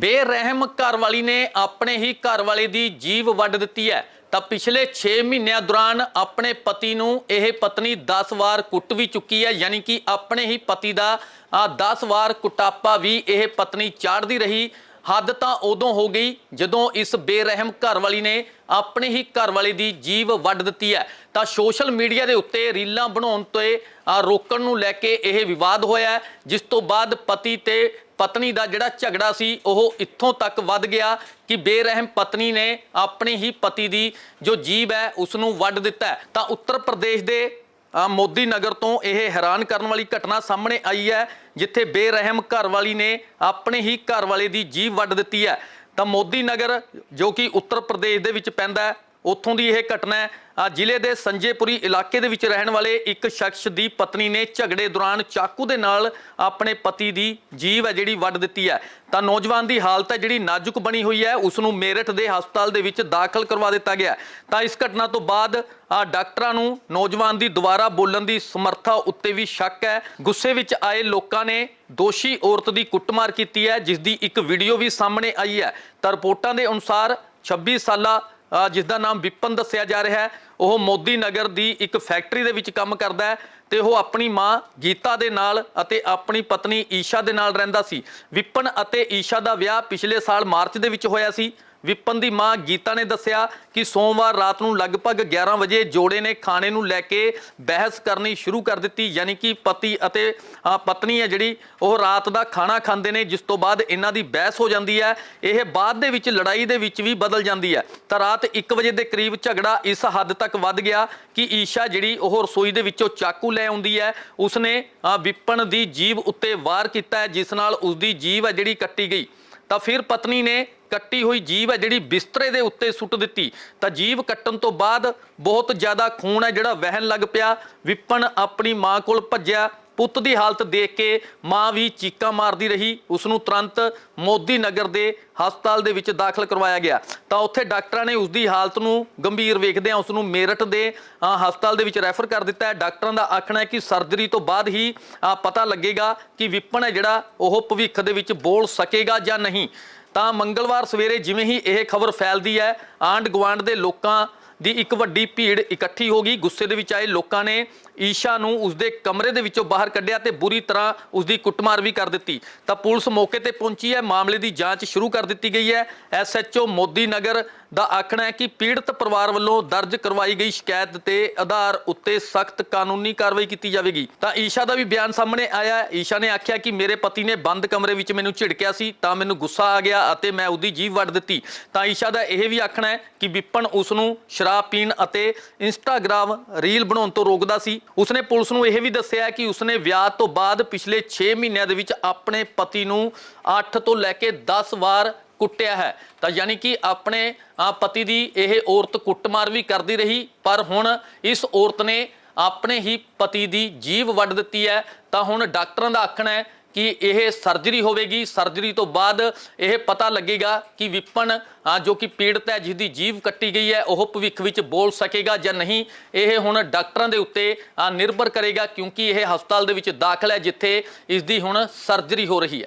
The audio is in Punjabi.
ਬੇਰਹਿਮ ਘਰਵਾਲੀ ਨੇ ਆਪਣੇ ਹੀ ਘਰਵਾਲੇ ਦੀ ਜੀਵ ਵੱਢ ਦਿੱਤੀ ਹੈ। ਤਾਂ ਪਿਛਲੇ 6 ਮਹੀਨਿਆਂ ਦੌਰਾਨ ਆਪਣੇ ਪਤੀ ਨੂੰ ਇਹ ਪਤਨੀ 10 ਵਾਰ ਕੁੱਟ ਵੀ ਚੁੱਕੀ ਹੈ। ਯਾਨੀ ਕਿ ਆਪਣੇ ਹੀ ਪਤੀ ਦਾ 10 ਵਾਰ ਕੁਟਾਪਾ ਵੀ ਇਹ ਪਤਨੀ ਚਾੜਦੀ ਰਹੀ। ਹੱਦ ਤਾਂ ਉਦੋਂ ਹੋ ਗਈ ਜਦੋਂ ਇਸ ਬੇਰਹਿਮ ਘਰਵਾਲੀ ਨੇ ਆਪਣੇ ਹੀ ਘਰਵਾਲੇ ਦੀ ਜੀਵ ਵੱਢ ਦਿੱਤੀ ਹੈ। ਤਾਂ ਸੋਸ਼ਲ ਮੀਡੀਆ ਦੇ ਉੱਤੇ ਰੀਲਾਂ ਬਣਾਉਣ ਤੇ ਰੋਕਣ ਨੂੰ ਲੈ ਕੇ ਇਹ ਵਿਵਾਦ ਹੋਇਆ ਜਿਸ ਤੋਂ ਬਾਅਦ ਪਤੀ ਤੇ ਪਤਨੀ ਦਾ ਜਿਹੜਾ ਝਗੜਾ ਸੀ, ਉਹ ਇੱਥੋਂ ਤੱਕ ਵੱਧ ਗਿਆ ਕਿ ਬੇਰਹਿਮ ਪਤਨੀ ਨੇ ਆਪਣੇ ਹੀ ਪਤੀ ਦੀ ਜੋ ਜੀਬ ਹੈ ਉਸ ਨੂੰ ਵੱਢ ਦਿੱਤਾ ਤਾਂ ਉੱਤਰ ਪ੍ਰਦੇਸ਼ ਦੇ ਮੋਦੀ ਨਗਰ ਤੋਂ ਇਹ ਹੈਰਾਨ ਕਰਨ ਵਾਲੀ ਘਟਨਾ ਸਾਹਮਣੇ ਆਈ ਹੈ, ਜਿੱਥੇ ਬੇਰਹਿਮ ਘਰਵਾਲੀ ਨੇ ਆਪਣੇ ਹੀ ਘਰਵਾਲੇ ਦੀ ਜੀਭ ਵੱਢ ਦਿੱਤੀ ਹੈ। ਤਾਂ ਮੋਦੀ ਨਗਰ, ਜੋ ਕਿ ਉੱਤਰ ਪ੍ਰਦੇਸ਼ ਦੇ ਵਿੱਚ ਪੈਂਦਾ ਉੱਥੋਂ ਦੀ ਇਹ ਘਟਨਾ ਹੈ। ਜ਼ਿਲ੍ਹੇ ਦੇ ਸੰਜੇਪੁਰੀ ਇਲਾਕੇ ਦੇ ਵਿੱਚ ਰਹਿਣ ਵਾਲੇ ਇੱਕ ਸ਼ਖਸ ਦੀ ਪਤਨੀ ਨੇ ਝਗੜੇ ਦੌਰਾਨ ਚਾਕੂ ਦੇ ਨਾਲ ਆਪਣੇ ਪਤੀ ਦੀ ਜੀਵ ਹੈ ਜਿਹੜੀ ਵੱਢ ਦਿੱਤੀ ਹੈ। ਤਾਂ ਨੌਜਵਾਨ ਦੀ ਹਾਲਤ ਹੈ ਜਿਹੜੀ ਨਾਜ਼ੁਕ ਬਣੀ ਹੋਈ ਹੈ। ਉਸ ਨੂੰ ਮੇਰਠ ਦੇ ਹਸਪਤਾਲ ਦੇ ਵਿੱਚ ਦਾਖਲ ਕਰਵਾ ਦਿੱਤਾ ਗਿਆ ਤਾਂ ਇਸ ਘਟਨਾ ਤੋਂ ਬਾਅਦ ਆ ਡਾਕਟਰਾਂ ਨੂੰ ਨੌਜਵਾਨ ਦੀ ਦੁਬਾਰਾ ਬੋਲਣ ਦੀ ਸਮਰੱਥਾ ਉੱਤੇ ਵੀ ਸ਼ੱਕ ਹੈ। ਗੁੱਸੇ ਵਿੱਚ ਆਏ ਲੋਕਾਂ ਨੇ ਦੋਸ਼ੀ ਔਰਤ ਦੀ ਕੁੱਟਮਾਰ ਕੀਤੀ ਹੈ, ਜਿਸ ਦੀ ਇੱਕ ਵੀਡੀਓ ਵੀ ਸਾਹਮਣੇ ਆਈ ਹੈ। ਤਾਂ ਰਿਪੋਰਟਾਂ ਦੇ ਅਨੁਸਾਰ 26 ਸਾਲਾ ਜਿਸ ਦਾ ਨਾਮ ਵਿਪਨ ਦੱਸਿਆ ਜਾ ਰਿਹਾ ਹੈ, ਉਹ ਮੋਦੀ ਨਗਰ ਦੀ ਇੱਕ ਫੈਕਟਰੀ ਦੇ ਵਿੱਚ ਕੰਮ ਕਰਦਾ ਹੈ ਤੇ ਉਹ ਆਪਣੀ ਮਾਂ ਗੀਤਾ ਦੇ ਨਾਲ ਅਤੇ ਆਪਣੀ ਪਤਨੀ ਈਸ਼ਾ ਦੇ ਨਾਲ ਰਹਿੰਦਾ ਸੀ। ਵਿਪਨ ਅਤੇ ਈਸ਼ਾ ਦਾ ਵਿਆਹ ਪਿਛਲੇ ਸਾਲ ਮਾਰਚ ਦੇ ਵਿੱਚ ਹੋਇਆ ਸੀ। ਵਿਪਨ ਦੀ ਮਾਂ ਗੀਤਾ ਨੇ ਦੱਸਿਆ ਕਿ ਸੋਮਵਾਰ ਰਾਤ ਨੂੰ ਲਗਭਗ 11 ਵਜੇ ਜੋੜੇ ਨੇ ਖਾਣੇ ਨੂੰ ਲੈ ਕੇ ਬਹਿਸ ਕਰਨੀ ਸ਼ੁਰੂ ਕਰ ਦਿੱਤੀ ਯਾਨੀ ਕਿ ਪਤੀ ਅਤੇ ਪਤਨੀ ਹੈ ਜਿਹੜੀ ਉਹ ਰਾਤ ਦਾ ਖਾਣਾ ਖਾਂਦੇ ਨੇ ਜਿਸ ਤੋਂ ਬਾਅਦ ਇਹਨਾਂ ਦੀ ਬਹਿਸ ਹੋ ਜਾਂਦੀ ਹੈ। ਇਹ ਬਾਅਦ ਦੇ ਵਿੱਚ ਲੜਾਈ ਦੇ ਵਿੱਚ ਵੀ ਬਦਲ ਜਾਂਦੀ ਹੈ। ਤਾਂ ਰਾਤ 1 ਵਜੇ ਦੇ ਕਰੀਬ ਝਗੜਾ ਇਸ ਹੱਦ ਤੱਕ ਵੱਧ ਗਿਆ ਕਿ ਈਸ਼ਾ ਜਿਹੜੀ ਉਹ ਰਸੋਈ ਦੇ ਵਿੱਚੋਂ ਚਾਕੂ ਲੈ ਆਉਂਦੀ ਹੈ। ਉਸਨੇ ਅ, ਵਿਪਨ ਦੀ ਜੀਭ ਉੱਤੇ ਵਾਰ ਕੀਤਾ ਹੈ ਜਿਸ ਨਾਲ ਉਸਦੀ ਜੀਭ ਹੈ ਜਿਹੜੀ ਕੱਟੀ ਗਈ। ਤਾਂ ਫਿਰ ਪਤਨੀ ਨੇ ਕੱਟੀ ਹੋਈ ਜੀਵ ਹੈ ਜਿਹੜੀ ਬਿਸਤਰੇ ਦੇ ਉੱਤੇ ਸੁੱਟ ਦਿੱਤੀ। ਤਾਂ ਜੀਵ ਕੱਟਣ ਤੋਂ ਬਾਅਦ ਬਹੁਤ ਜ਼ਿਆਦਾ ਖੂਨ ਹੈ ਜਿਹੜਾ ਵਹਿਣ ਲੱਗ ਪਿਆ। ਵਿਪਨ ਆਪਣੀ ਮਾਂ ਕੋਲ ਭੱਜਿਆ। ਪੁੱਤ ਦੀ ਹਾਲਤ ਦੇਖ ਕੇ ਮਾਂ ਵੀ ਚੀਕਾਂ ਮਾਰਦੀ ਰਹੀ। ਉਸ ਨੂੰ ਤੁਰੰਤ ਮੋਦੀ ਨਗਰ ਦੇ ਹਸਪਤਾਲ ਦੇ ਵਿੱਚ ਦਾਖਲ ਕਰਵਾਇਆ ਗਿਆ। ਤਾਂ ਉੱਥੇ ਡਾਕਟਰਾਂ ਨੇ ਉਸ ਦੀ ਹਾਲਤ ਨੂੰ ਗੰਭੀਰ ਵੇਖਦਿਆਂ ਉਸ ਨੂੰ ਮੇਰਠ ਦੇ ਹਸਪਤਾਲ ਦੇ ਵਿੱਚ ਰੈਫਰ ਕਰ ਦਿੱਤਾ ਹੈ। ਡਾਕਟਰਾਂ ਦਾ ਆਖਣਾ ਹੈ ਕਿ ਸਰਜਰੀ ਤੋਂ ਬਾਅਦ ਹੀ ਪਤਾ ਲੱਗੇਗਾ ਕਿ ਵਿਪਨ ਹੈ ਜਿਹੜਾ ਉਹ ਭਵਿੱਖ ਦੇ ਵਿੱਚ ਬੋਲ ਸਕੇਗਾ ਜਾਂ ਨਹੀਂ। ਤਾਂ ਮੰਗਲਵਾਰ ਸਵੇਰੇ ਜਿਵੇਂ ਹੀ ਇਹ ਖਬਰ ਫੈਲਦੀ ਹੈ ਆਂਡ ਗਵਾਂਡ ਦੇ ਲੋਕਾਂ ਦੀ ਇੱਕ ਵੱਡੀ ਭੀੜ ਇਕੱਠੀ ਹੋ ਗਈ। ਗੁੱਸੇ ਦੇ ਵਿੱਚ ਆਏ ਲੋਕਾਂ ਨੇ ਈਸ਼ਾ ਨੂੰ ਉਸਦੇ ਕਮਰੇ ਦੇ ਵਿੱਚੋਂ ਬਾਹਰ ਕੱਢਿਆ ਤੇ ਬੁਰੀ ਤਰ੍ਹਾਂ ਉਸਦੀ ਕੁੱਟਮਾਰ ਵੀ ਕਰ ਦਿੱਤੀ। ਤਾਂ ਪੁਲਿਸ ਮੌਕੇ ਤੇ ਪਹੁੰਚੀ ਹੈ। ਮਾਮਲੇ ਦੀ ਜਾਂਚ ਸ਼ੁਰੂ ਕਰ ਦਿੱਤੀ ਗਈ ਹੈ। ਐਸਐਚਓ ਮੋਦੀ ਨਗਰ ਦਾ ਆਖਣਾ ਹੈ ਕਿ ਪੀੜਤ ਪਰਿਵਾਰ ਵੱਲੋਂ ਦਰਜ ਕਰਵਾਈ ਗਈ ਸ਼ਿਕਾਇਤ ਤੇ ਆਧਾਰ ਉੱਤੇ ਸਖਤ ਕਾਨੂੰਨੀ ਕਾਰਵਾਈ ਕੀਤੀ ਜਾਵੇਗੀ। ਤਾਂ ਈਸ਼ਾ ਦਾ ਵੀ ਬਿਆਨ ਸਾਹਮਣੇ ਆਇਆ ਹੈ। ਈਸ਼ਾ ਨੇ ਆਖਿਆ ਕਿ ਮੇਰੇ ਪਤੀ ਨੇ ਬੰਦ ਕਮਰੇ ਵਿੱਚ ਮੈਨੂੰ ਝਿੜਕਿਆ ਸੀ, ਤਾਂ ਮੈਨੂੰ ਗੁੱਸਾ ਆ ਗਿਆ ਅਤੇ ਮੈਂ ਉਹਦੀ ਜੀਭ ਵੱਢ ਦਿੱਤੀ। ਤਾਂ ਈਸ਼ਾ ਦਾ ਇਹ ਵੀ ਆਖਣਾ ਹੈ ਕਿ ਵਿਪਨ ਉਸ ਨੂੰ ਸ਼ਰਾਬ ਪੀਣ ਅਤੇ ਇੰਸਟਾਗ੍ਰਾਮ ਰੀਲ ਬਣਾਉਣ ਤੋਂ ਰੋਕਦਾ ਸੀ। ਉਸਨੇ ਪੁਲਿਸ ਨੂੰ ਇਹ ਵੀ ਦੱਸਿਆ ਕਿ ਉਸਨੇ ਵਿਆਹ ਤੋਂ ਬਾਅਦ ਪਿਛਲੇ 6 ਮਹੀਨਿਆਂ ਦੇ ਵਿੱਚ ਆਪਣੇ ਪਤੀ ਨੂੰ 8 ਤੋਂ ਲੈ ਕੇ 10 ਵਾਰ ਕੁੱਟਿਆ ਹੈ। ਤਾਂ ਯਾਨੀ ਕਿ ਆਪਣੇ ਪਤੀ ਦੀ ਇਹ ਔਰਤ ਕੁੱਟਮਾਰ ਵੀ ਕਰਦੀ ਰਹੀ, ਪਰ ਹੁਣ ਇਸ ਔਰਤ ਨੇ ਆਪਣੇ ਹੀ ਪਤੀ ਦੀ ਜੀਵ ਵੱਢ ਦਿੱਤੀ ਹੈ। ਤਾਂ ਹੁਣ ਡਾਕਟਰਾਂ ਦਾ ਆਖਣਾ ਹੈ ਕਿ ਇਹ ਸਰਜਰੀ ਹੋਵੇਗੀ। ਸਰਜਰੀ ਤੋਂ ਬਾਅਦ ਇਹ ਪਤਾ ਲੱਗੇਗਾ ਕਿ ਵਿਪਨ ਜੋ ਕਿ ਪੀੜਤ ਹੈ ਜਿਸ ਜੀਵ ਕੱਟੀ ਗਈ ਹੈ, ਉਹ ਭਵਿੱਖ ਵਿੱਚ ਬੋਲ ਸਕੇਗਾ ਜਾਂ ਨਹੀਂ। ਇਹ ਹੁਣ ਡਾਕਟਰਾਂ ਦੇ ਉੱਤੇ ਨਿਰਭਰ ਕਰੇਗਾ ਕਿਉਂਕਿ ਇਹ ਹਸਪਤਾਲ ਦੇ ਵਿੱਚ ਦਾਖਲ ਹੈ, ਜਿੱਥੇ ਇਸ ਦੀ ਹੁਣ ਸਰਜਰੀ ਹੋ ਰਹੀ ਹੈ।